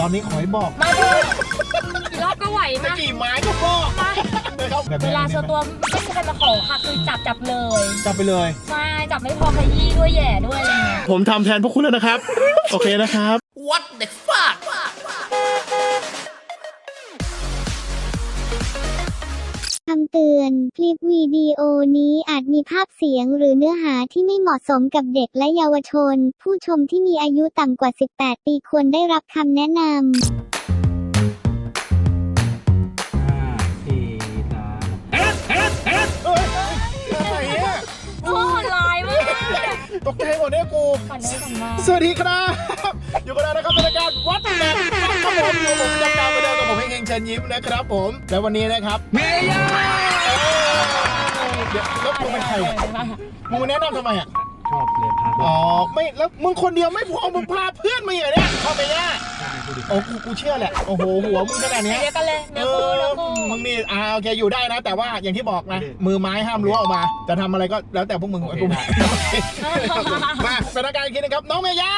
ตอนนี้ขอให้บอกมาดูกี่รอบก็ไหวจะมากี่ไม้ก็บอกมานะครับแบบเวนี้ลาโชว์ตัวไม่มีใครมาขอค่ะคือจับจับเลยจับไปเลยใช่จับไม่พอขยี้ด้วยแย่ด้วยอะไรเงี้ยผมทำแทนพวกคุณแล้วนะครับ โอเคนะครับ What the fuck คำเตือน คลิปวิดีโอนี้อาจมีภาพเสียงหรือเนื้อหาที่ไม่เหมาะสมกับเด็กและเยาวชน ผู้ชมที่มีอายุต่ำกว่า 18 ปีควรได้รับคำแนะนำอะไรเนี่ยโอ้โหร้ายมากตกใจหมดเนี่ยกูฝันได้ฝันมา สวัสดีครับ อยู่กับเรานะครับในรายการวัดแมนครับผมอยู่ผมจำการ ญยิ้มนะครับผม และวันนี้นะครับเมย่าเดี๋ยวแล้วมึงเป็นใครเนี่ยมึงมาแนะนำทำไมอะ ชอบเลยพาอ๋อ ไม่แล้วมึงคนเดียวไม่พอมึงพาเพื่อนมาอย่างเนี้ยชอบเมย่าโอ้กูกูเชื่อแหละ โอ้โห หัวมึงขนาดเนี้ยเดียวกันเลยเอเนื้อคู่อเนื้อคู่มึงนี่อ่าโอเคอยู่ได้นะ แต่ว่าอย่างที่บอกนะ มือไม้ห้ามล้วออกมาจะทำอะไรก็แล้วแต่พวกมึงกูไม่มาเป็นอาการอีกทีนะครับ น้องเมย่า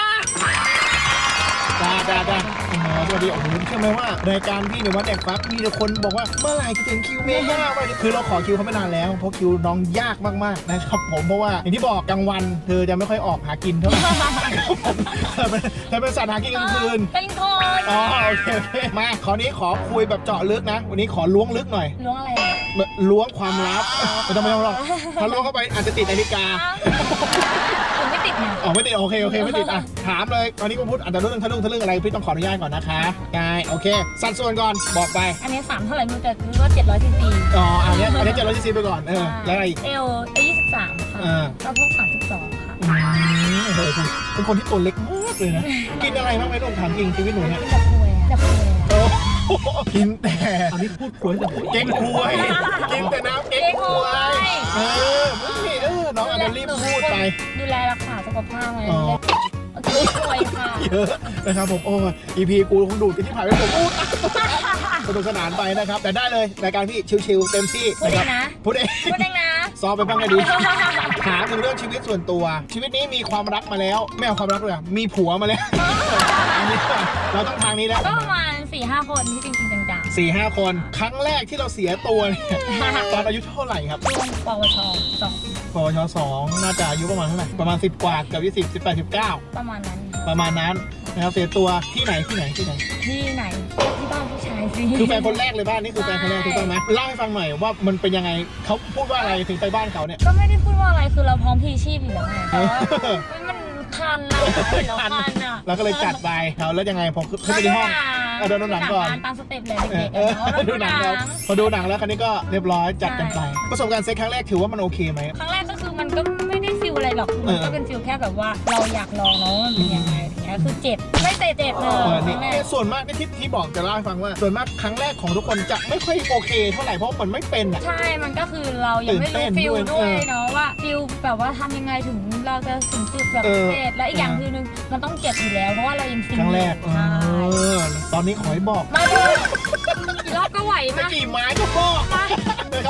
จ้าจ้าจ้า โอ้โหสวัสดีโอ้โหเชื่อไหมว่ารายการพี่ในวัดแดกฟักมีแต่คนบอกว่าเมื่อไหร่จะถึงคิวเมย่าวันนี้คือเราขอคิวเขาไม่นานแล้วเพราะคิวน้องยากมากๆนะครับผมเพราะว่าอย่างที่บอกกลางวันเธอจะไม่ค่อยออกหากินเท่าไหร่เธอเป็นเธอเป็นสัตว์หากินกลางคืน เป็นคนอ๋อโอเคโอเคมาคราวนี้ขอคุยแบบเจาะลึกนะ วันนี้ขอล้วงลึกหน่อย ล้วงอะไรอะแบบล้วงความลับไม่ต้องไม่ต้องหรอกถ้าล้วงเข้าไปอาจจะติดนาฬิกา ผมไม่ติดเนี่ยอ๋อไม่ติดโอเคโอเคไม่ติดอะถามเลยตอนนี้กูพูดอาจจะเรื่องทะลึ่งทะลึ่งอะไรพี่ต้องขออนุญาตก่อนนะคะกายโอเค สัดส่วนก่อนบอกไป อันนี้สามเท่าไหร่ไม่รู้แต่รู้ว่าเจ็ดร้อยซีซีอ๋ออันนี้อันนี้เจ็ดร้อยซีซีไปก่อนเออแล้วอะไรอีก เอลยี่สิบสามค่ะอ่า แล้วพวกสามสิบสองค่ะอืมโอ้โหเป็นคนที่ตัวเล็กมากเลยนะ กินอะไรบ้างไหมลูกถามจริงชีวิตหนูเนี่ยจับคุยอะจับคุยอะโอ้โหกินแต่ตอนนี้พูดคุยแต่หัวเก๊กควยกินแต่น้ำเก๊กควยเออนี่เออน้องอาจจะรีบพูดไป ดูแลรักษาสุขภาพไงอ๋อ โอเคคุยค่ะ เยอะ นะครับผมโอ้ย EP กูคงดูดกันที่ผ่านไปผมพูดสนุกสนานไปนะครับ แต่ได้เลยรายการพี่ชิวๆเต็มที่พูดเอนะคงรับนะพูดเองพูดเองนะซ้อมไปบ้างก็ดีถามถึงเรื่องชีวิตส่วนตัว ชีวิตนี้มีความรักมาแล้ว ไม่เอาความรักเลยอะมีผัวมาแล้วอันนี้ก่อนเราต้องทางนี้แล้ว ก็ประมาณ4ี่ห้าคนที่จริงๆจังสี่ห้าคน ครั้งแรกที่เราเสียตัวเนี่ยตอนอายุเท่าไหร่ครับๆช่วงปวชสองปวชสองน่าจะอายุประมาณเท่าไหร่ ประมาณ 10 กว่าเกับยี่สิบสิบแปดสิบเก้าประมาณนั้น ประมาณนั้น นะครับเสียตัวที่ไหนที่ไหนที่ไหน ที่ไหนที่บ้านผู้ชายสิ คือแฟนคนแรกเลยบ้านนี่คือแฟนคนแรกถูกต้องไหมเล่าให้ฟังหน่อยว่ามันเป็นยังไงเขาพูดว่าอะไรถึงไปบ้านเขาเนี่ย ก็ไม่ได้พูดว่าอะไรคือเราพร้อมพลีชีพอยู่แล้วไงแต่ว่ามันคันนะเห็นแล้วคันอะเราก็เลยจัดไปเขาแล้วยังไงพอขึ้นไปที่ห้องเอาดูหนังก่อนตามสเต็ปเลยเอเด็อกๆเออะอเนาะดูหนังแล้วพอดูหนังแล้วคันนี้ก็เรียบร้อยจัดกันไป ประสบการณ์เซ็กครั้งแรกถือว่ามันโอเคไหมครั้งแรกก็คือมันก็ หรอกคือเอมันอก็เป็นฟิลแค่แบบว่าเราอยากลองเนาะว่ามันเป็นยังไงอย่างเงี้ยคือเจ็บไม่เตะเจ็บเลยเออนี่ครั้งแรกเนี่ยส่วนมากที่ที่บอกจะเล่าให้ฟังว่า ส่วนมากครั้งแรกของทุกคนจะไม่ค่อยโอเค เท่าไหร่เพราะมันไม่เป็นอะ ใช่ มันก็คือเรายังไม่ตื่รู้นเต้นฟิลด้วยด้วยเออเนาะว่าฟิลแบบว่าทำยังไงถึงเราจะถึงจุดแบบเออ เสร็จแล้วอีกอย่างคือนึงมันต้องเจ็บอยู่แล้วเพราะว่าเรายังฟิลครั้งแรกอยู่ใช่เออตอนนี้ขอให้บอกมาดูกี่รอบก็ไหวจะนะกี่ไม้ก็บอกนะ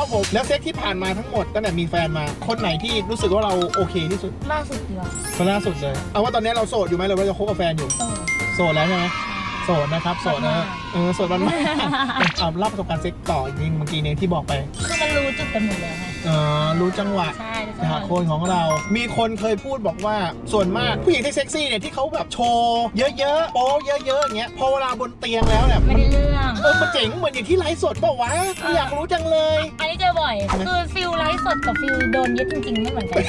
ครับผม แล้วเซ็กที่ผ่านมาทั้งหมดตั้งแต่มีแฟนมา คนไหนที่รู้สึกว่าเราโอเคที่สุดล่าสุดเดียวคนล่าสุดเลย เอาว่าตอนนี้เราโสดอยู่ไหมหรือว่าจะคบกับแฟนอยู่โตโสดแล้วใช่ไหมโสดนะครับ โสดนะเออโสดมันมากเอาเล่าประสบการณ์เซ็กต่อจริงเมื่อกี้เนี่ยที่บอกไปคือมันรู้จุดกันหมดแล้วไงเออรู้จังหวะ ใช่รู้นะจัฮะงหควะนของเรา มีคนเคยพูดบอกว่า ส่วนมากผู้หญิงที่เซ็กซี่เนี่ยที่เขาแบบโชว์เยอะๆ โป๊เยอะๆอย่างเงี้ย พอเวลาบนเตียงแล้วเนี่ยไม่มันได้เรื่อง เออมันเจ๋งเหมือนอย่างที่ไลฟ์สดเปล่าวะ อยากรู้จังเลย อันนี้เจอบ่อย คือฟิลไลฟ์สดกับฟิลโดนยึดจริงๆไม่เหมือนกัน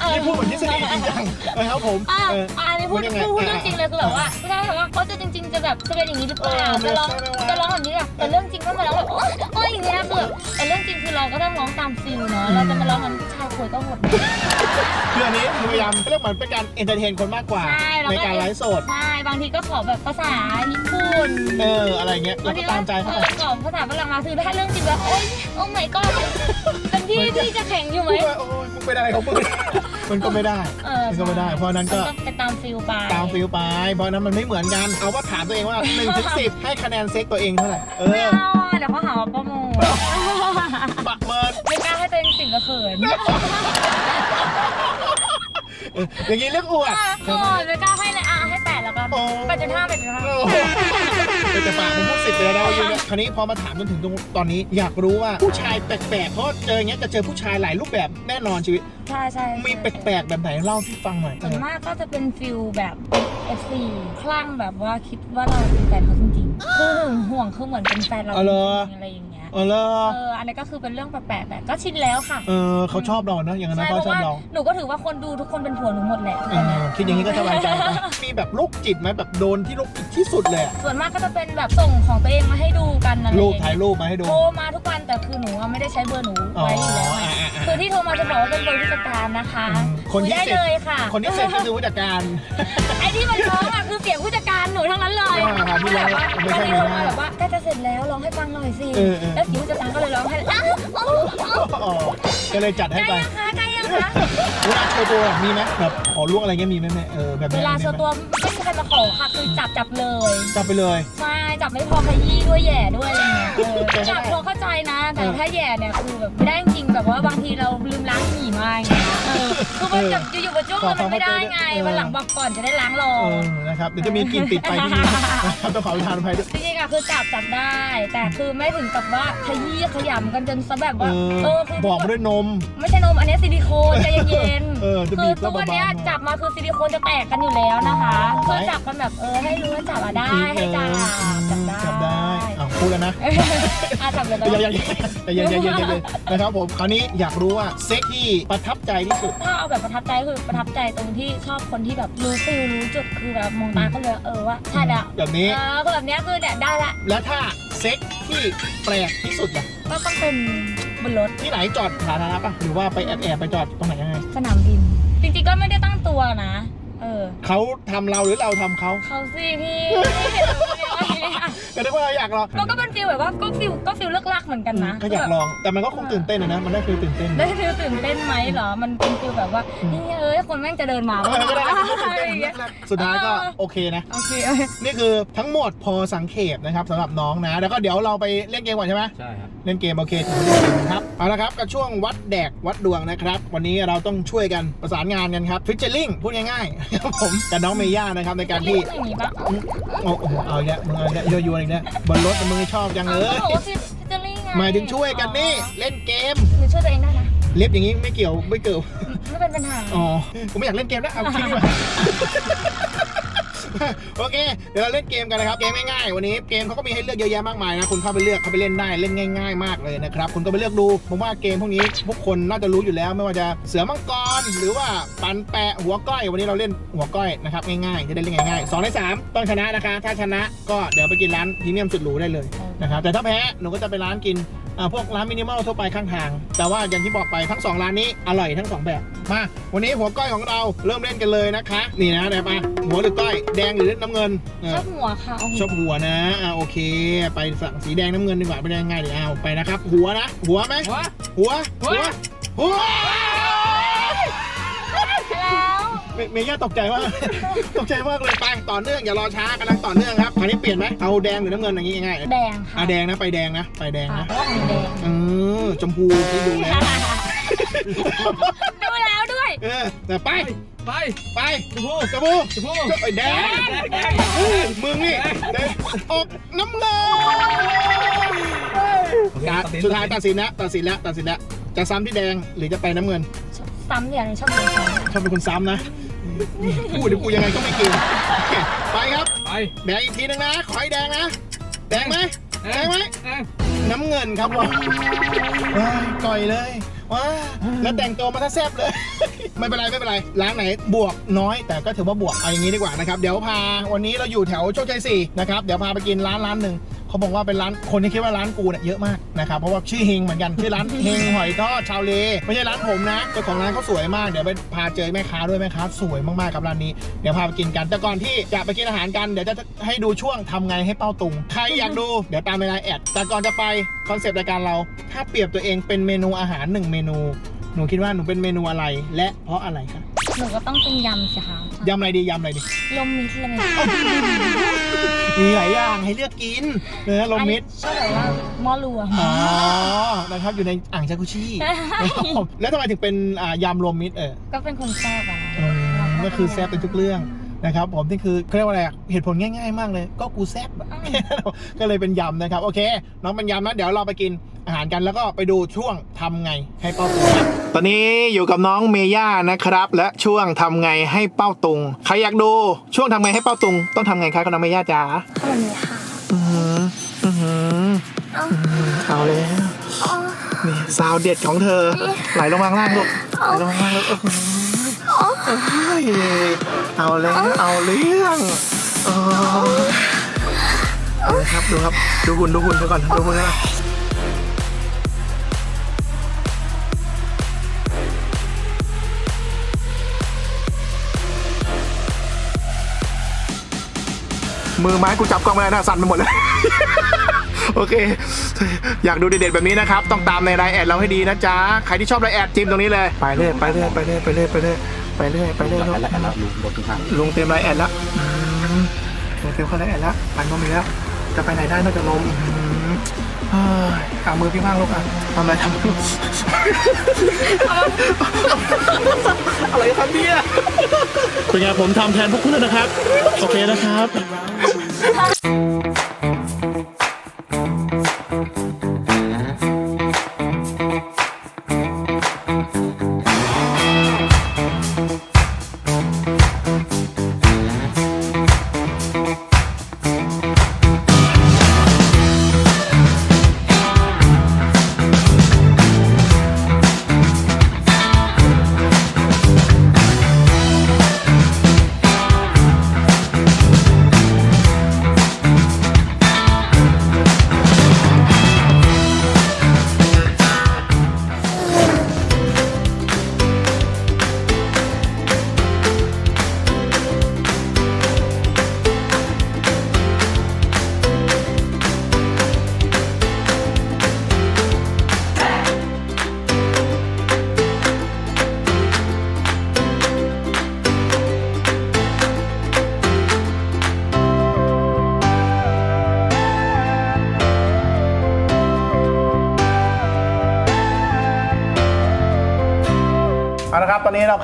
เออนี่พูดเหมือนทฤษฎีจริงจังนะครับผมอ่าเออ อันนี้พูดมันยังไงพูดพูดอ่าเรื่องจริงเลยคือแบบว่าผู้ชายถามว่าเขาจะจริง ๆ จะแบบจะเป็นอย่างนี้หรือเปล่าเออจะร้องไม่ใช่จะร้องแบบนี้อะแต่เรื่องจริงก็มาร้องแบบโอ๊ยโอ๊ยอย่างเงี้ยคือแบบแต่เรื่องจริงคือเราก็ต้องร้องตามฟิลเนาะเราจะมาร้องกัน ผู้ชายคุยก็หมด คืออันนี้พยายามเรียกเหมือนเป็นการเอนเตอร์เทนคนมากกว่า ใช่แล้วก็ในการไลฟ์สด ใช่บางทีก็ขอแบบภาษาญี่ปุ่นเออ อะไรเงี้ยแล้วก็ตามใจเขาเอไปอขอภาษาฝรั่งมาคือถ้าเรื่องจริงแบบโอ๊ยโอ้ my god เป็นพี่พี่จะแข่งอยู่ไหม พูดว่าโอ้ยมึงเป็นอะไรของมึงมันก็ไม่ได้ เออ มันก็ไม่ได้ เพราะฉะนั้นก็มันไปตามฟิลไปตามฟิลไป เพราะฉะนั้นมันไม่เหมือนกัน เอาว่าถามตัวเองว่า1นถึงสิให้คะแนนเซ็กตัวเองเท่าไหร่ เอไม่อ เอาอะเดี๋ยวเขาหาว่าโปรโมท นเอออย่างนี้เรื่องอวด โอ้ยไม่กล้าให้เลยอะให้แปดแล้วกันโอ้ แปดจุดห้าแปดจุดห้าโอ้แต่ปากผมพูดสิบเลยนะวันนี้เนี่ยคราวนี้พอมาถามจนถึงตรงตอนนี้ อยากรู้ว่าผู้ชายแปลกๆเพราะเจออย่างเงี้ยจะเจอผู้ชายหลายรูปแบบแน่นอนชีวิต ใช่ใช่มีแปลกๆแบบไหนเล่าให้ฟังหน่อยส่วนมากก็จะเป็นฟิลแบบ FC คลั่งแบบว่าคิดว่าเราเป็นแฟนเขาจริงๆ คือหึงห่วงคือเหมือนเป็นแฟนเราจริงๆอะไรอย่างเงี้ย เออเลอเออ อันนี้ก็คือเป็นเรื่องแปลกๆแต่ก็ชินแล้วค่ะ เออเขาชอบเราเนอะอย่างนั้นใช่นะเพเขาราะชอบว่าเราหนูก็ถือว่าคนดูทุกคนเป็นผัวหนูหมดแหละเออคิดอย่างนี้ก็สบายใจไปมีแบบโรคจิตไหมแบบโดนที่โรคจิตที่สุดเลยอะส่วนมากก็จะเป็นแบบส่งของตัวเองมาให้ดูกันอะไรรูปอย่างถ่ายเงี้ยรูปมาให้ดู โทรมาทุกวันแต่คือหนูอะไม่ได้ใช้เบอร์หนูอ๋อไว้อยู่แล้วไงอ่าอ่าอ่าคือที่โทรมาจะบอกว่าเป็นเบอร์ผู้จัดการนะคะอืมคนที่คุยได้เสร็จ เลยค่ะคนที่เซ็นก็คือผู้จัดการ ไอ้ที่มันร้องอะคือเสียงผู้จัดการ หนูทั้งนั้นเลยอ่าที่ร้องไม่ไม่ใช่ใช่ไม่โทรได้มาแบบว่าใกล้จะเสร็จแล้วร้องให้ฟังหน่อยสิ เออเออ แล้วเสียงผู้จัดการก็เลยร้องให้อ้าวอ้าวอ้าวอ๋อก็เลยจัดใกให้ล้ไปยังคะใกล้ยังคะเวลาโชว์ตัวมีไหมแบบขอล่วงอะไรเงี้ยมีไหมแม่เออแบบเวนี้ลามีไหมโชว์ตัวไม่มีใครมาขอค่ะคือจับจับเลยจับไปเลย ใช่จับไม่พอขยี้ด้วยแหย่ด้วยอะไรเงี้ยเออแต่จับถ้าพอเข้าใจนะ แต่เออถ้าแหย่เนี่ยคือแบบไม่ได้จริงๆแบบว่าบางทีเราลืมล้างหนีมาอย่างเงี้ยเออคือมันแบบอยู่ๆมาจ้วงมันไม่ได้ไงเออวันหลังบอกก่อนจะได้ล้างรอ เออนะครับเดี๋ยวจะมีกลิ่นติดไปที่นี่นะครับต้องขอประทานอภัยด้วย จริงๆอะคือจับจับได้แต่คือไม่ถึงกับว่าขยี้ขยำกันจนซะแบบเอว่าอเออคือบอกมาด้วยนม ไม่ใช่นมอันนี้ซิลิโคนใจเย็นเออจะๆบีคือบก็ตัวเบาๆเนี้ยจับมาคือซิลิโคนจะแตกกันอยู่แล้วนะคะอ๋อคือจับกันแบบเออให้รู้ว่าจับอะได้ให้จับจับได้จับได้อ้าว พูดแล้วนะอะจับเลยอย่าอย่านะอย่าอย่าอย่าอย่าอย่าอย่านะครับผมคราวนี้อยากรู้ว่าเซ็กที่ประทับใจที่สุด ถ้าเอาแบบประทับใจคือประทับใจตรงที่ชอบคนที่แบบรู้ฟิลรู้จุดคือแบบมองตาก็เลยเออว่าใช่แล้วแบบนี้เออคือแบบเนี้ยคือเนี่ยได้ละแล้วถ้าเซ็กที่แปลกที่สุดล่ะก็ต้องเป็นบนรถที่ไหนจอดสาธารณะปะหรือว่าไปแอบแอบๆไปจอดตรงไหนยังไงสนามบิน จริงๆก็ไม่ได้ตั้งตัวนะ เออเขาทำเราหรือเราทำเขาเขาสิพี่ อะก็นึกว่าเราอยากลองมันก็เป็นฟิลแบบว่าก็ฟิลก็ฟิลเลิกลักเหมือนกันนะก็อยากลองแต่มันก็คงตื่นเต้นอะนะ มันได้คือตื่นเต้นได้ฟิลตื่นเต้นไหมเหรอ มันเป็นฟิลแบบว่าเฮ้ยเอ้ยคนแม่งจะเดินมาเออก็ได้นะอะตื่นไรเต้นอย่างเงี้ยสุดท้ายก็โอเคนะโอเคโอเคนี่คือทั้งหมดพอสังเขปนะครับสำหรับน้องนะ แล้วก็เดี๋ยวเราไปเล่นเกมก่อนใช่ไหมใช่ครับเล่นเกมโอเคครับเอาละครับกับช่วงวัดแดกวัดดวงนะครับ วันนี้เราต้องช่วยกันประสานงานกันครับฟิชเชอร์ลิงพูดง่ายๆครับผมกับน้องเมย่านะครับในการที่อย่างนี้ปะโอ้โหเอาอีกแล้วมึงเอาอีกแล้วโยโย่อีกแล้วบนรถมึงชอบจังเลเอายก็บอกว่าฟิลฟิลลิ่งไงหมายถึงช่วยกันนี่เล่นเกมหนูช่วยตัวเองได้นะ เล็บอย่างนี้ไม่เกี่ยวไม่เกี่ยว ไม่เป็นปัญหา อ๋อ ผมไม่อยากเล่นเกมแล้วเอาคลิปมา โอเค เดี๋ยวเราเล่นเกมกันนะครับ เกมง่ายๆ วันนี้เกมเขาก็มีให้เลือกเยอะแยะมากมายนะ คุณเข้าไปเลือกเข้าไปเล่นได้ เล่นง่าย ๆ มากเลยนะครับ คุณก็ไปเลือกดู ผมว่าเกมพวกนี้พวกคนน่าจะรู้อยู่แล้ว ไม่ว่าจะเสือมังกร หรือว่าปันแปะหัวก้อย วันนี้เราเล่นหัวก้อยนะครับง่ายๆ จะได้เล่นง่ายๆสองในสามต้องชนะนะคะ ถ้าชนะก็เดี๋ยวไปกินร้านพรีเมียมสุดหรูได้เลยนะครับ แต่ถ้าแพ้หนูก็จะไปร้านกิน พวกร้านมินิมอลทั่วไปข้างทาง แต่ว่าอย่างที่บอกไปทั้ง 2 ร้านนี้อร่อยทั้ง 2 แบบ มา วันนี้หัวก้อยของเราเริ่มเล่นกันเลยนะคะ นี่นะเดี๋ยวมาหัวหรือก้อยแดงหรือน้ำเงินเอชออบหัวค่ะเอาชอบหัวนะอ่าโอเค ไปสั่งสีแดงน้ำเงินดีกว่าไปได้ง่ายเดี๋ยวเอาไปนะครับ หัวนะ หัวไหมหัวหัวหัวหัวแล้ว เมเมย่าตกใจมาก ตกใจมากเลยไปต่อเนื่องอย่ารอช้ากำลังต่อเนื่องครับคราวนี้เปลี่ยนไหมเอาแดงหรือน้ำเงินอย่างงี้ง่ายๆแดงค่ะอะแดงนะไปแดงนะไปแดงค่ะนะเพราะว่ามันแดงเออชมพูที่ดูแล้วดูแล้วด้วยเออแต่ไปไปไปชมพูกระบูชมพูไอ้แดงแดงแดงเฮ้ยมึงนี่แดงออกน้ำเงินโอเคตัดตัดสินสุดท้ายตัดสินแล้วตัดสินแล้วตัดสินแล้วจะซ้ำที่แดงหรือจะไปน้ำเงิน ซ้ำอย่างนี้ชอบดูซ้ำ ชอบเป็นคนซ้ำนะ พูดเดี๋ยวกูยังไงก็ไม่กิน ไปครับ ไปแดงอีกทีนึงนะ ขอให้แดงนะ แดงไหมแดงไหม แดงน้ำเงินครับว้ายว้ายก่อยเลยว้าแล้วแต่งตัวมาถ้าแซบเลย ไม่เป็นไรไม่เป็นไร ร้านไหนบวกน้อย แต่ก็ถือว่าบวกเอาอย่างนี้ดีกว่านะครับ เดี๋ยวพาวันนี้เราอยู่แถวโชคชัยสี่นะครับ เดี๋ยวพาไปกินร้านร้านหนึ่ง เขาบอกว่าเป็นร้านคนที่คิดว่าร้านกูเนี่ยเยอะมากนะครับเพราะว่าชื่อเฮงเหมือนกันชื่อร้านเฮงหอยทอดชาวเลไม่ใช่ร้านผมนะเจ้าของร้านเขาสวยมากเดี๋ยวไปพาเจอแม่ค้าด้วยแม่ค้าสวยมากๆกับร้านนี้เดี๋ยวพาไปกินกัน แต่ก่อนที่จะไปกินอาหารกันเดี๋ยวจะให้ดูช่วงทำไงให้เป้าตุงใครอยากดูเดี๋ยวตามเวลาแอดแต่ก่อนจะไปคอนเซปต์รายการเรา ถ้าเปรียบตัวเองเป็นเมนูอาหารหนึ่งเมนูหนูคิดว่าหนูเป็นเมนูอะไรและเพราะอะไรครับ หนูก็ต้องเป็นยำสิคะยำอะไรดียำอะไรดีลมมิตรเลยมีหลายอย่างให้เลือกกินเนื้อลมมิตรชอบแบบว่าหม้อรวมอ๋อนะครับอยู่ในอ่างจากุชินะครับผมแล้วทำไมถึงเป็นอ่ายำรวมมิตรเออก็เป็นคนแซ่บอะอืมก็คือแซ่บเป็นทุกเรื่อง นะครับผมนี่คือเขาเรียกว่าอะไรอะเหตุผลง่ายๆมากเลย ก็กูแซ่บอะก็เลยเป็นยำนะครับ โอเค น้องเป็นยำนะเดี๋ยวเราไปกินอาหารกันแล้วก็ไปดูช่วงทำไงให้เป้าตุงตอนนี้อยู่กับน้องเมย่านะครับ และช่วงทำไงให้เป้าตุง ใครอยากดูช่วงทำไงให้เป้าตุง ต้องทำไงครับคุณน้องเมย่าจ๋าคนนี้ค่ะอือหืออือหือเอาแล้วนี่ซาวเด็ดของเธอไหลลงมาข้างล่างลูกไหลลงมาข้างล่างลูกอื้อหือ เอ้ยเอาแล้วเอาเรื่องเออเอาเลยครับดูครับดูหุ่นดูหุ่นเธอก่อนดูหุ่นเธอก่อนมือไม้กูจับกล้องไม่ได้น้าสั่นไปหมดเลย โอเค อยากดูเด็ดๆแบบนี้นะครับ ต้องตามในไลน์แอดเราให้ดีนะจ๊ะ ใครที่ชอบไลน์แอดจิ้มตรงนี้เลย ไปเรื่อยไปเรื่อยไปเรื่อยไปเรื่อยไปเรื่อย ไปเรื่อยไปเรื่อยลุงลุงเต็มไลน์แอดแล้วอืมลุงเต็มเข้าไลน์แอดแล้วปันนมอีกแล้วจะไปไหนได้นอกจากลมอืมเฮ้ยเอามือพี่บ้างลูกอะทำอะไรทำอะไรครับเนี่ยเป็นไงผมทำแทนพวกคุณแล้วนะครับ โอเคนะครับ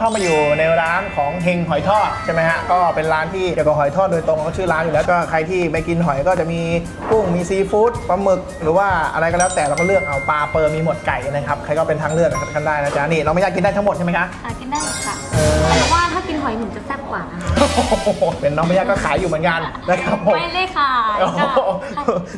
เราเข้ามาอยู่ในร้านของเฮงหอยทอดใช่ไหมฮะก็เป็นร้านที่เกี่ยวกับหอยทอดโดยตรงเขาชื่อร้านอยู่แล้วก็ใครที่ไม่กินหอยก็จะมีกุ้งมีซีฟู้ดปลาหมึก หรือว่าอะไรก็แล้วแต่เราก็เลือกเอาปลาเปอร์มีหมดไก่นะครับใครก็เป็นทางเลือกนะครับกันได้นะจ๊ะนี่เราไม่อยากกินได้ทั้งหมดใช่ไหมคะอะกินได้ค่ะ เออ แต่ว่าถ้ากิน หอยหนุ่มจะแซ่บกว่านะคะ เป็นน้องไม่ยากก็ขายอยู่เหมือนกันนะครับผม ไม่ได้ค่ะโอ้โห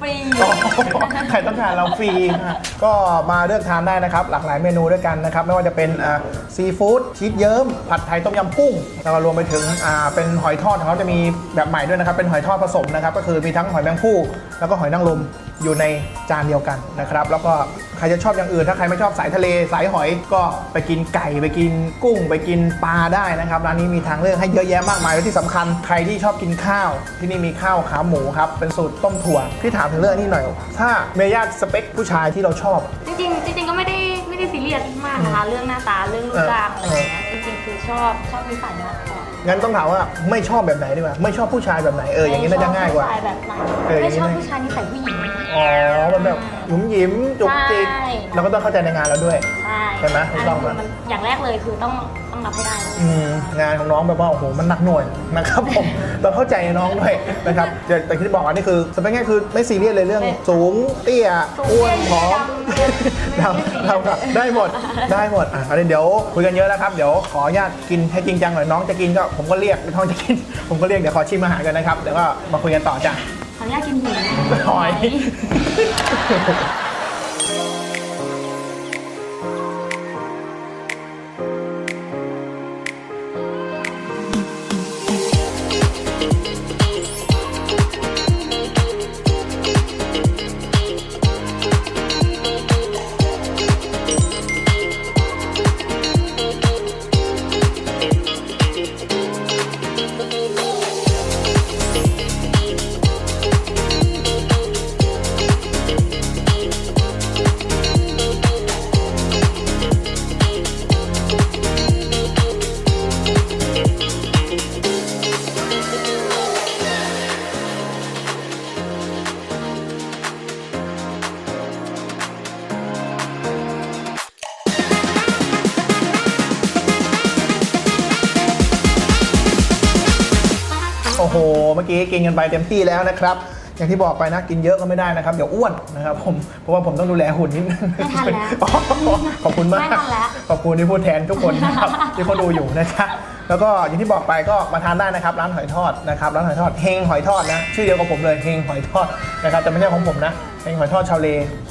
ฟรีโอ้โหใครต้องการเราฟรีค่ะก็มาเลือกทานได้นะครับ หลากหลายเมนูด้วยกันนะครับ ไม่ว่าจะเป็นอ่าซีฟู้ดชีสเยิ้ม ผัดไทยต้มยำกุ้ง แล้วก็รวมไปถึงอ่าเป็นหอยทอดของเขาจะมีแบบใหม่ด้วยนะครับ เป็นหอยทอดผสมนะครับ ก็คือมีทั้งหอยแมงผู้ แล้วก็หอยนางรม อยู่ในจานเดียวกันนะครับ แล้วก็ใครจะชอบอย่างอื่น ถ้าใครไม่ชอบสายทะเลสายหอยก็ไปกินไก่ไปกินกุ้ง ไปกินปลาได้นะครับร้านนี้มีทางเลือกให้เยอะแยะมากมายและที่สำคัญใครที่ชอบกินข้าว ที่นี่มีข้าวขาหมูครับเป็นสูตรต้มถั่วพี่ถามถึงเรื่องนี้หน่อย ถ้าเมย่าสเปคผู้ชายที่เราชอบ จริงๆจริงๆก็ไม่ได้ไม่ได้ซีเรียสมากนะคะเรื่องหน้าตาเรื่องรูปร่างอะไรอย่างเงี้ยจริงๆคือชอบชอบนิสัยมากกว่า งั้นต้องถามว่าไม่ชอบแบบไหนดีกว่าไม่ชอบผู้ชายแบบไหนเอออย่างนี้น่าจะง่ายกว่าชอบผู้ชแบบไหนเอออย่างนี้ไม่ชอบน่า ผู้ชายนิสัยผู้หญิง อ๋อมันแบบ หยุมหยิมจุกจิกใช่ เราก็ต้องเข้าใจในงานเราด้วย ใช่ใช่ไหมถูกต้องนไหมนี้มันอย่างแรกเลยคือต้องต้องรับให้ได้ อืมงานของน้องแบบว่าโอ้โหมันหนักหน่วยนะครับผม เราเข้าใจน้องด้วยนะครับแต่แต่ที่บอกอันนี้คือสเปคง่ายคือไม่ซีเรียสเลยเรื่องสูงเตี้ยอ้วนผอมเราเราครับได้หมดได้หมดอะอันนี้เดี๋ยวคุยกันเยอะแล้วครับเดี๋ยวขออนุญาตกินให้จริงจังหน่อยน้องจะกินก็ผมก็เรียกน้องจะกิน ผมก็เรียกเดี๋ยวขอชิมอาหารกันนะครับเดี๋ยวก็มาคุยกันต่อจ้ะ ขออนุญาตกินหูหอย เมื่อกี้กินกันไปเต็มที่แล้วนะครับ อย่างที่บอกไปนะกินเยอะก็ไม่ได้นะครับเดี๋ยวอ้วนนะครับผมเพราะว่าผมต้องดูแลหุ่นนิดนึงไม่ทันแล้วอ๋อขอบคุณมากไม่ทันแล้ว ขอบคุณที่พูดแทนทุกคนนะครับที่เขาดูอยู่นะจ๊ะแล้วก็อย่างที่บอกไปก็มาทานได้นะครับ ร้านหอยทอดนะครับร้านหอยทอดเฮงหอยทอดนะชื่อเดียวกับผมเลยเฮงหอยทอดนะครับแต่ไม่ใช่ของผมนะเฮงหอยทอดชาวเล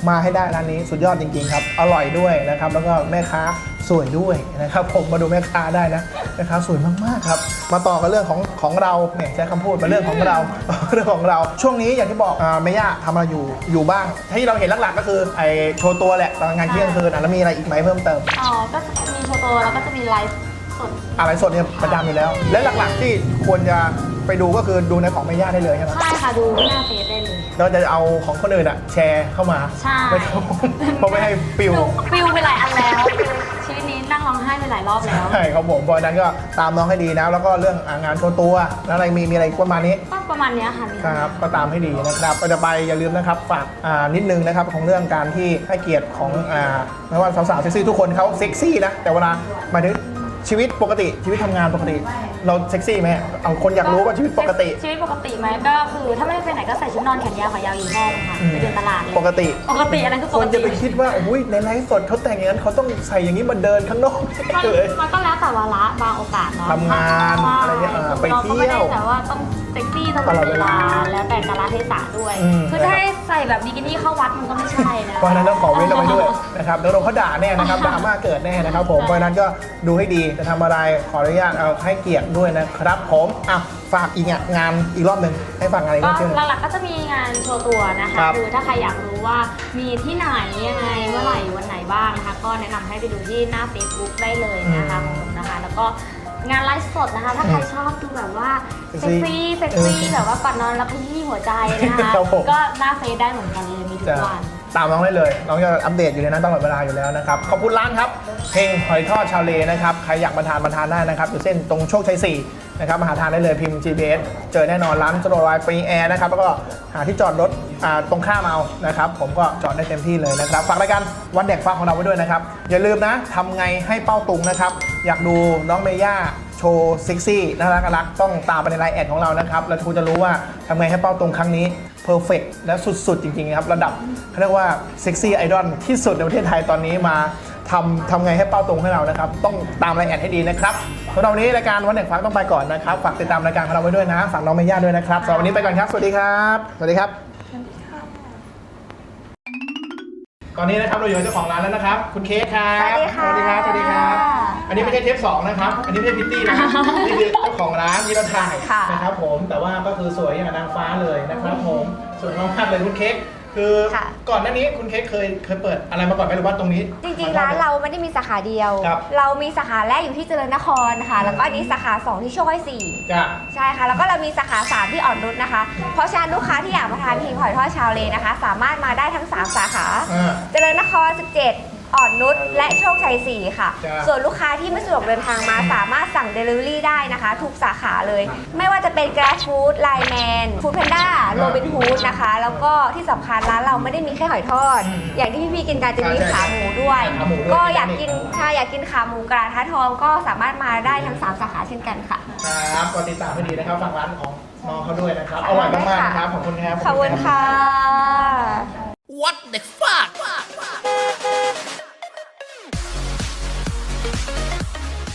มาให้ได้ร้านนี้สุดยอดจริงๆครับอร่อยด้วยนะครับแล้วก็แม่ค้า สวยด้วยนะครับผมมาดูแม่ค้าได้นะแม่ค้าสวยมากๆครับ มาต่อกันเรื่องของของเราเนี่ยใช้คำพูดมาเรื่องของเราเรื่องของเราช่วงนี้อย่างที่บอกอ่าเมย่าทำอะไรอยู่อยู่บ้าง ที่เราเห็นหลักๆก็คือไอโชว์ตัวแหละตอนงานเที่ยงคืนอะแล้วมีอะไรอีกไหมเพิ่มเติมอ๋อก็จะมีโชว์ตัวแล้วก็จะมีไลฟ์สดอะไรสดเนี่ยประจำอยู่แล้ว และหลักๆที่ควรจะไปดูก็คือดูในของแม่ย่าได้เลยใช่ไหมใช่ค่ะดูหน้าเฟซได้เลยเราจะเอาของคนอื่นอะแชร์เข้ามาใช่ไม่ต้องเพราะไม่ให้ปิวดูฟิลไปหลายอันแล้ว ไห้ไปหลายรอบแล้ว ใช่ครับผมเพราะฉะนั้นก็ตามน้องให้ดีนะ แล้วก็เรื่องอ่างานโชว์ตัวแล้วอะไรมีมีอะไรประมาณนี้ ก็ประมาณเนี้ยค่ะมีครับก็ตามให้ดีนะครับก็จะไปอย่าลืมนะครับฝากอ่านิดนึงนะครับของเรื่องการที่ให้เกียรติของอ่าไม่ว่าสาวๆเซ็กซี่ทุกคนเขาเซ็กซี่นะแต่เวลาหมายถึง ชีวิตปกติชีวิตทำงานปกติ เราเซ็กซี่ไหมเอาคนอยากรู้ว่าชีวิตปกติ ชีวิตปกติไหมก็คือถ้าไม่ได้ไปไหนก็ใส่ชุดนอนแขนยาวขายาวอยู่ห้องค่ะไปเดินตลาดเลยปกติปกติอันนั้นคือคปกนติจะไปคิดว่าอุ้ยในไลฟ์สดเขาแต่งอย่างนั้นเขาต้องใส่อย่างนี้มาเดินข้างนอกมันเลย มันก็แล้วแต่วาระบางโอกาสเนาะทำงานอะไรเงี้ยเออไปเราก็ไม่เที่ได้ยวแต่ว่าต้องเซ็กซี่ตลอดเวลาแล้วแต่กาลเทศะด้วย อืม คือจะให้ใส่แบบบิกินี่เข้าวัดมันก็ไม่ใช่นะเพราะฉะนั้นต้องขอเว้นเอาไว้ด้วยนะครับเดี๋ยวโดนเขาด่าแน่นะครับดราม่าเกิดแน่นะครับผมเพราะฉะนั้นก็ดูให้ดีจะทำอะไรขออนุญาตเอาให้เกียรติด้วยนะครับผมอะฝากอีกงานอีกรอบหนึ่งให้ฝากงานอีกรก็อบหนึง หลักๆก็จะมีงานโชว์ตัวนะครัคะบคือถ้าใครอยากรู้ว่ามีที่ไหนยังไงเมื่อไหร่วันไหนบ้างนะคะ ก็แนะนำให้ไปดูที่หน้า Facebook ได้เลยนะคะของผมนะคะ แล้วก็งานไลฟ์สดนะคะ ถ้าใครชอบดูแบบว่าเซ็เซ็กกซี่ซี่เซ็กซี่แบบว่าก่อนนอนแล้วขยี้หัวใจนะคะ ครับผมก็หน้าเฟซได้เหมือนกันเลยมีทุกจะวัน ตามน้องได้เลยน้องจะอัปเดตอยู่ในนั้นตลอดเวลาอยู่แล้วนะครับขอบคุณร้านครับเพลงหอยทอดชาวเลนะครับใครอยากมาทานมาทานได้นะครับอยู่เส้นตรงโชคชัย4นะครับมาหาทานได้เลยพิมพ์ GPS เจอแน่นอนร้านสโตร์ไลน์ฟรีแอร์นะครับแล้วก็หาที่จอดรถตรงข้ามเอานะครับผมก็จอดได้เต็มที่เลยนะครับฝากรายการวันเด็กฟังของเราไว้ด้วยนะครับอย่าลืมนะทำไงให้เป้าตุงนะครับอยากดูน้องเมย่า ว์ เซ็กซี่ น่ารักน่ารักต้องตามไปในไลน์แอดของเรานะครับ แล้วคุณจะรู้ว่าทำไงให้เป้าตรงครั้งนี้เพอร์เฟกและสุด ๆ จริง ๆ ครับ ระดับเขาเรียกว่าเซ็กซี่ไอดอลที่สุดในประเทศไทยตอนนี้มาทำทำไงให้เป้าตรงให้เรานะครับ ต้องตามไลน์แอดให้ดีนะครับสำหรับวันนี้รายการวันเด็กฟังต้องไปก่อนนะครับฝากติดตามรายการของเราไว้ด้วยนะฝากน้องเมย่าด้วยนะครับสำหรับวันนี้ไปก่อนครับสวัสดีครับสวัสดีครับตอนนี้นะครับเราอยู่กับเจ้าของร้านแล้วนะครับ คุณเค้กครับสวัสดีค่ะสวัสดีครับ อันนี้ไม่ใช่เทปสองนะครับ อันนี้ไม่ใช่พิตตี้นะนี่คือเจ้าของร้านที่เราถ่ายค่ะนะครับผมแต่ว่าก็คือสวยอย่างกับนางฟ้าเลยนะครับผมสวยมากๆเลยคุณเค้กคือค่ะ ก่อนหน้านี้คุณเค้กเคยเคยเปิดอะไรมาก่อนไหมหรือว่าตรงนี้ จริงๆ ร้านเราไม่ได้มีสาขาเดียว ครับ เรามีสาขาแรกอยู่ที่เจริญนครค่ะ แล้วก็อันนี้สาขา 2 ที่โชคชัยสี่จ้ะ ใช่ค่ะ แล้วก็เรามีสาขา 3 ที่อ่อนนุชนะคะ เพราะฉะนั้นลูกค้าที่อยากมาทานพิงหอยทอดชาวเลนะคะ สามารถมาได้ทั้ง 3 สาขา อ่า เจริญนคร 17 อ่อนนุชและโชคชัย4ค่ะ จ้ะ ส่วนลูกค้าที่ไม่สะดวกเดินทางมาสามารถสั่ง Delivery ได้นะคะ ทุกสาขาเลย ไม่ว่าจะเป็น Grab Food Line Man Food Panda Robin Hood นะคะ แล้วก็ที่สำคัญร้านเราไม่ได้มีแค่หอยทอดอืมอย่างที่พี่ๆกินกันจะมีใช่ใช่ขาหมูด้วย ขาหมูด้วย ก็อยากกินใช่อยากกินขาหมูกระทะทองก็สามารถมาได้ทั้ง3สาขาเช่นกันค่ะ ครับก็ติดตามให้ดีนะครับฝากร้านของน้องเขาด้วยนะครับอร่อยมากๆนะครับขอบคุณครับ ขอบคุณค่ะ